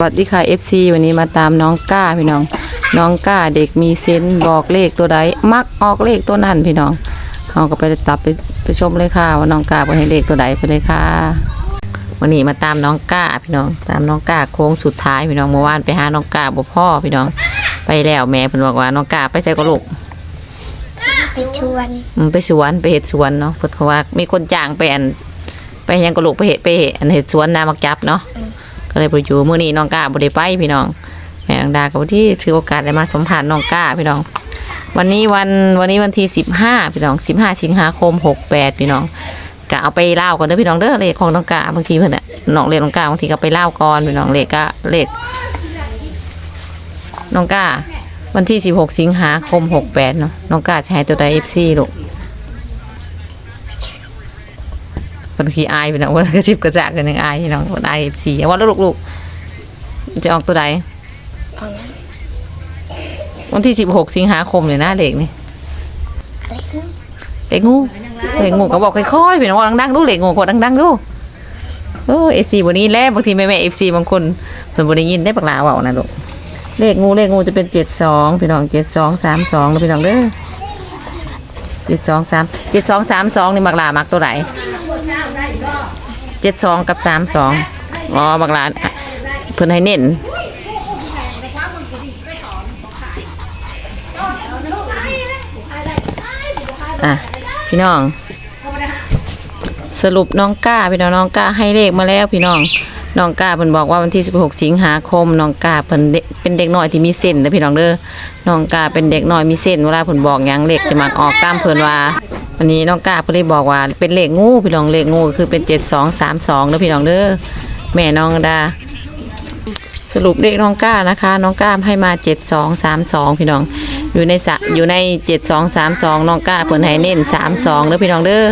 สวัสดีค่ะ FC วันนี้มาตามน้องก้าพี่น้อง น้องก้าเด็กมีเซนส์บอกเลขตัวใดมักออกเลขตัวนั้นพี่น้องเราก็ไปตับไปไปชมเลยค่ะว่าน้องก้าไปให้เลขตัวใดไปเลยค่ะ วันนี้มาตามน้องก้าพี่น้อง ตามน้องก้าโค้งสุดท้ายพี่น้องเมื่อวานไปหาน้องก้าบ่พ่อพี่น้อง ไปแล้วแม่เพิ่นบอกว่าน้องก้าไปใส่กระลูกไปชวนอืมไปสวนไปเฮ็ดสวนเนาะเพิ่นเพราะว่ามีคนจ้างไปอันไปหยังกระลูกไปเฮ็ดไปเฮ็ดอันเฮ็ดสวนนามักจับเนาะก็ เลยไปอยู่มื้อนี้น้องก้าบ่ได้ไปพี่น้อง แม่อังดาก็บ่ที่ถือโอกาสได้มาสัมภาษณ์น้องก้าพี่น้อง วันนี้วันวันนี้วันที่15พี่น้อง15สิงหาคม68พี่น้องก็เอาไปเล่าก่อนเด้อพี่น้องเด้อเลขของน้องก้าบางทีเพิ่นน่ะน้องเลขน้องก้าบางทีก็ไปเล่าก่อนพี่น้องเลขก็เลขน้องก้าวันที่16สิงหาคม68เนาะน้องก้าให้ตัวใด FC ลูก บางทีอายพี่น้องว่ากระชิบกระจากกันยังอายพี่น้องว่าอาย FC ว่าแล้วลูกๆจะออกตัวใดวันที่16สิงหาคมเนี่ยนะเด็กนี่อะไรคือเด็กงูเด็กงูก็บอกค่อยๆเป็นว่าดังๆดูเด็กงูกดดังๆดูโอ้เอซีวันนี้แล้บางทีแม่แม่เอฟซีบางคนเพิ่นบ่ได้ยินได้ปากลาเว้านะลูกเลขงูเลขงูจะเป็น72พี่น้อง7232นะพี่น้องเด้อ72 3 7232นี่บักลามักตัวไหน 72กับ32อ๋อบักลาเพิ่นให้เน้นอะพี่น้อง สรุปน้องก้าพี่น้องน้องก้าให้เลขมาแล้วพี่น้องน้องก้าเพิ่นบอกว่าวันที่ 16 สิงหาคมน้องก้าเพิ่นเป็นเด็กน้อยที่มีเส้นนะพี่น้องเด้อน้องก้าเป็นเด็กน้อยมีเส้นเวลาเพิ่นบอกหยังเลขจะมักออกตามเพิ่นว่า วันนี้น้องก้าเพิ่นเลยบอกว่าเป็นเลขงูพี่น้องเลขงูคือเป็น 7232เด้อพี่น้องเด้อแม่น้องดา สรุปเลขน้องก้านะคะ น้องก้าให้มาเจ็ดสองสามสองพี่น้อง อยู่ในสะอยู่ในเจ็ดสองสามสองน้องก้าเพิ่นให้เน้นสามสองเด้อพี่น้องเด้อ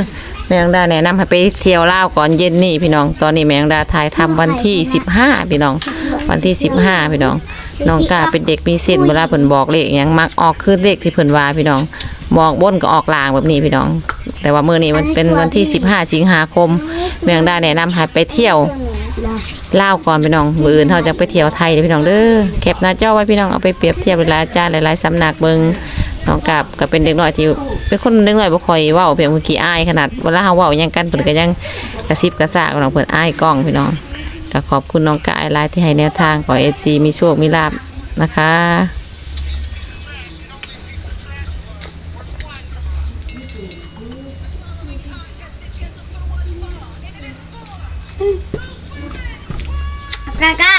แมงดาแนะนำให้ไปเที่ยวลาวก่อนเย็นนี่พี่น้อง ตอนนี้แมงดาถ่ายทำวันที่สิบห้าพี่น้อง วันที่สิบห้าพี่น้อง น้องก้าเป็นเด็กมีเส้นเวลาเพิ่นบอกเลขหยังมักออกคือเลขที่เพิ่นว่าพี่น้อง บอกบนก็ออกลางแบบนี้พี่น้อง แต่ว่ามื้อนี้มันเป็นวันที่สิบห้าสิงหาคมแมงดาแนะนำให้ไปเที่ยวเล่าวก่อนพี่น้องมืออื่นเขาจะไปเที่ยวไทยเด้อพี่น้องเด้อแคปหน้าจอไว้พี่น้องเอาไปเปรียบเทียบเวลาอาจารย์หลายๆสำนักเบิงน้องกับก็เป็นเด็กน้อยที่เป็นคนเด็กน้อยบ่ค่อยเว้าเพียงเมื่อกี้อายขนาดเวลาเฮาเว้าหยังกันเพิ่นก็ยังกระซิบกระซากน้องเพิ่นอายกล้องพี่น้องก็ขอบคุณน้องกายหลายที่ให้แนวทางขอ FC มีโชคมีลาภนะคะ กากะ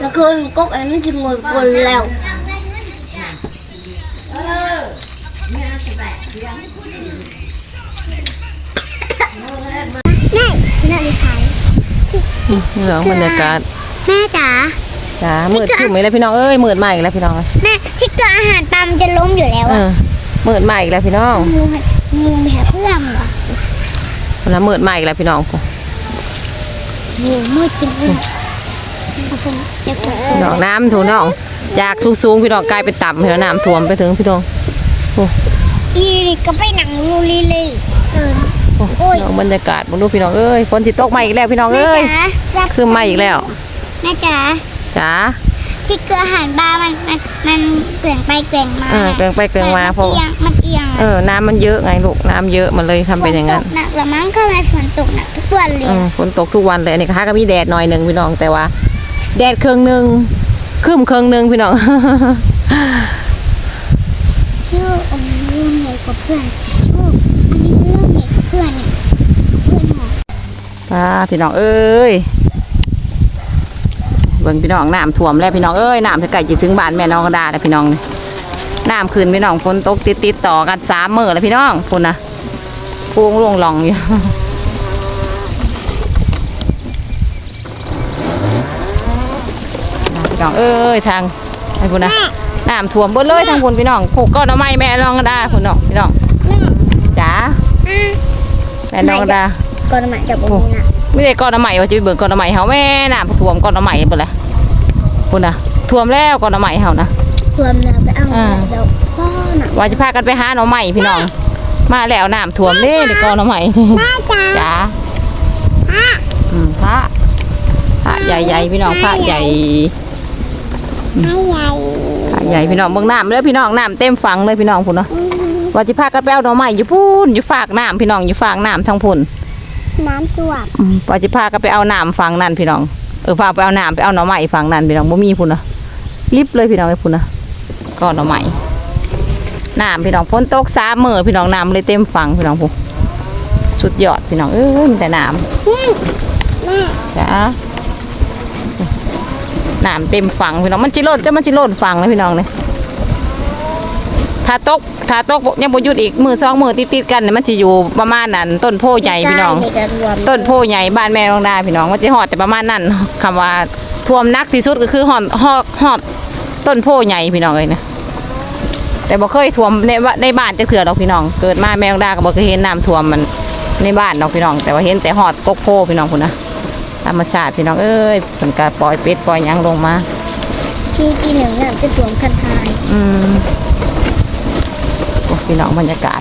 แล้วคือก๊กอันนี้จะงวยกลแล้วแม่แม่ขายเหลืองบรรยากาศแม่จ๋าจ้ามืดครึ้มอีกแล้วพี่น้องเอ้ยมืดมาอีกแล้วพี่น้องแม่ที่เกิดอาหารตามจะล้มอยู่แล้วเออะอมืดมาอีกแล้วพี่น้องงูงูแผลเพื่อ มเหรอแล้วมืดมาอีกแล้วพี่น้องงูมืดจริงเลยเอาไปเดี๋ยวก่อนพี่น้องน้ำถูน้องจากสูงๆพี่น้องกลายเป็นต่ำพี่น้องน้ำท่วมไปถึงพี่น้องอีนี่ก็ไปหนังลูลีเลยเออโอ้โอ้ยพี่น้องบรรยากาศมึงดูพี่น้องเอ้ยฝนสิตกมาอีกแล้วพี่น้องแม่เอ้ยจ๋าคือมาอีกแล้วแม่จ๋าจ้า ที่เกลืออาหารปลามันมันมันเกลื่อนไปเกลื่อนมาเออเกลื่อนไปเกลื่อนมามันเพราะเอียงมันเอียงเออน้ำมันเยอะไงลูกน้ำเยอะมันเลยทำเป็นอย่างนั้นฝตกหนักละมั้งก็มาฝนตกหนักทุกวันเลยเออฝนตกทุกวันเลยอันนี้ค่ะก็มีแดดหน่อยหนึ่งพี่น้องแต่ว่า แดดเครื่องหนึ่งครึ้มเครื่องหนึ่งพี่น้องเชื่ออันนี้เรื่องใหญ่กว่าเพื่อนโอ้อันนี้เรื่องใหญ่กว่าเพื่อนเนี่ยเพื่อนหอป้าพี่น้องเอ้ยเบิ่งพี่น้องน้ำท่วมแล้วพี่น้องเอ้ยน้ำจะไก่จะถึงบ้านแม่น้องกระดาแล้วพี่น้องนี่น้ำคืนพี่น้องฝนตกติดติดๆต่อกันสามมื้อแล้วพี่น้องพุ่นนะพุ่งลงหลองอยู่พี่น้องเอ้ยทางไอ้พุ่นนะน้ำท่วมเบิดเลยทางพุ่นพี่น้องผูกก้อนเอาไม้แม่น้องกระดาพุ่นน้องพี่น้องแม่จ๋าอะแม่น้องกระดาก่อนมาจากตรงนี้นะไม่ได้ก้อนน้ำใหม่ว่าจะไปเบิ่งก้อนน้ำใหม่เฮาแม่น้ำท่วมก้อนน้ำใหม่เบิ่งเลย พุ่นนะท่วมแล้วก้อนน้ำใหม่เฮานะรวมแล้วไปเอาอ่าเดี๋ยวพ่อหนักว่าจะพากันไปหาหน่อใหม่พี่น้อง มาแล้วน้ำท่วมเด้เดี๋ยวก้อนน้ำใหม่แม่จ๋าจ๋าอะอืมพระพระใหญ่ๆพี่น้องพระใหญ่ให้ใหญ่พระใหญ่พี่น้องเบิ่งน้ำเลยพี่น้องน้ำเต็มฝังเลยพี่น้องพุ่นเนาะว่าจิพากันไปเอาหน่อไม้อยู่พุ่นอยู่ฝากน้ำพี่น้องอยู่ฝากน้ำทั้งพุ่นน้ำท่วมอืมว่าจิพากันไปเอาน้ำฝั่งนั่นพี่น้อง เออพาไปเอาน้ำไปเอาหน่อไม้ฝั่งนั่นพี่น้องบ่มีพุ่นนะรีบเลยพี่น้องไอ้พุ่นนะก็หน่อไม้น้ำพี่น้องฝนตกสามมื้อพี่น้องน้ำเลยเต็มฝั่งพี่น้องพุ่นสุดยอดพี่น้องเอ้ยมีแต่น้ำนี่แม่จ้าน้ำเต็มฝั่งพี่น้องมันจิโลดจะมันจิโลดฝั่งเลยพี่น้องเนี่ยถ้าตก ถ้าตกยังบ่หยุดอีกมือสองมือติดๆกันเนี่ยมันจะอยู่ประมาณนั้น ต้นโพใหญ่พี่น้องใกล้ๆนี่ก็รวมต้นโพใหญ่บ้านแม่น้องดาพี่น้องมันจะหอดแต่ประมาณนั้น คำว่าท่วมหนักที่สุดก็คือหอดหอดหอดต้นโพใหญ่พี่น้องเลยนะแต่บ่เคยท่วมในว่าในบ้านจะเถื่อดอกพี่น้อง เกิดมาแม่น้องดาก็บ่เคยเห็นน้ำท่วมมันในบ้านดอกพี่น้อง แต่ว่าเห็นแต่หอดกกโพพี่น้องคุณนะธรรมชาติพี่น้องเอ้ยเพิ่นก็ปล่อยเป็ดปล่อยหยังลงมา ปีปีหนึ่งน่ะจะท่วมคันทาย อืมโอ้ พี่น้องบรรยากาศ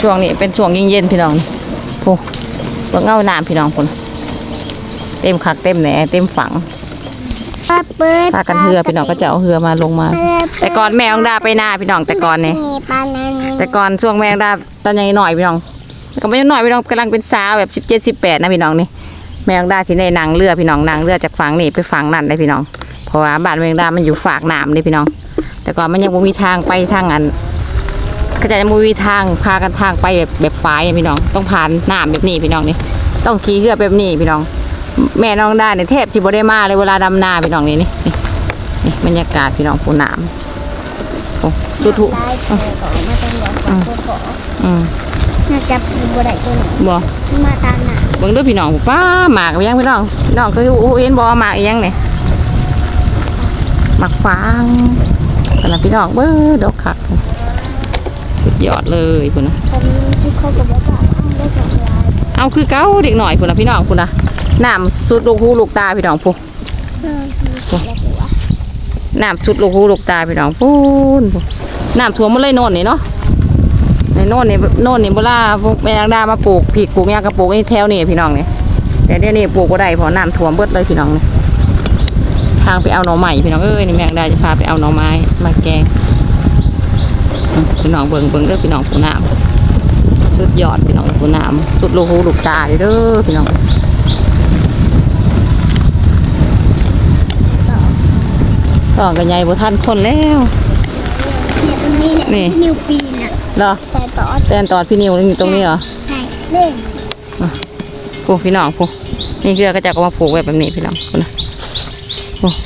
ช่วงนี้เป็นช่วงเย็นๆพี่น้องผู้เบิ่งเอาน้ำพี่น้องคนเต็มคักเต็มแหนเต็มฝังป้าเปิดพากันเหือพี่น้องก็จะเอาเหือมาลงมา แต่ก่อนแม่องดาไปนาพี่น้องแต่ก่อนเนี่ยมีปลาแนนี่แต่ก่อนช่วงแม่องดาตอนยังหน่อยพี่น้องก็ไม่หน่อยพี่น้องกำลังเป็นสาวแบบสิบเจ็ดสิบแปดนะพี่น้องนี่แม่องดาสิในนางเรือพี่น้องนางเรือจากฝั่งนี่ไปฝั่งนั่นเลยพี่น้อง เพราะว่าบ้านแม่องดามันอยู่ฝากน้ำเลยพี่น้อง แต่ก่อนมันยังบ่มีทางไปทางอันก็จะบ่มีทางพากันทางไปแบบแบบฝายเนี่ยพี่น้อง ต้องผ่านน้ำแบบนี้พี่น้องนี่ต้องขี่เรือแบบนี้พี่น้อง แม่น้องได้เนี่ยแทบสิบ่ได้มาเลยเวลาดำนาพี่น้องนี่นี่นี่นี่บรรยากาศพี่น้องปูน้ำโอ้สุดทุได้เจอก่อนมาตำรวจขอโทษขออืมน่าจะมีบัวได้ตัวหนึ่งบ่มาตามหนาเบิ่งเด้วยพี่น้องป้าหมากอีหยังพี่น้องพี่น้องเคยอู้เห็นบ่หมากอีหยังนี่หมากฟาง กันนะพี่น้องเบ้อดอกคักสุดยอดเลยคุณนะผมชื่อเขากับว่าป้าอ้างได้กับยายเอาคือเก้าเด็กหน่อยคุณนะพี่น้องคุณนะน้ำสุดลูกหูลูกตาพี่น้องพูหน้ำสุดลูกหูลูกตาพี่น้องพูนพูน้ำท่วมหมาเลยโน่นนี่เนาะในโน่นนี่โน่นนี่โบราแม่นางดามาปลูกผิกปลูกหญ้ากระปลูกไอ้แถวนี่พี่น้องเนี่ยแต่เดี๋ยวนี้ปลูกก็ได้เพราะน้ำท่วมเบิดเลยพี่น้องเนี่ย ทางไปเอาหน่อไม้พี่น้องเอ้ยนี่แม่นางดาจะพาไปเอาหน่อไม้มาแกงอืมพี่น้องเบิ่งเบิ่งเด้อพี่น้องผู้น้ำสุดยอดพี่น้องผู้น้ำสุดลูกหูลูกตาเด้อพี่น้องต่อกันใหญ่บ่ทันคนแล้วเนี่ยตรงนี้เนี่ยนี่นิวปีนอะเหรอแต่ต่อแตนตอดพี่นิวนี่อยู่ตรงนี้เหรอใช่เล่นผูพี่น้องผูนี่เกลือก็จะเอามาผูกไว้แบบนี้พี่น้องพูนะ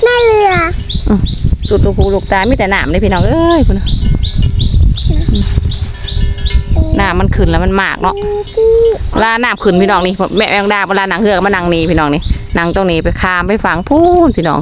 แม่เรือสุดลูกหูลูกตามีแต่น้ำเลยพี่น้องเอ้ยพูนะน้ำมันขึ้นแล้วมันมากเนาะเวลาน้ำขึ้นพี่น้องนี่แม่แมงดาเวลาหนังเหือกมานั่งนี่พี่น้องนี่นั่งตรงนี้ไปคามไปฝังพูนพี่น้อง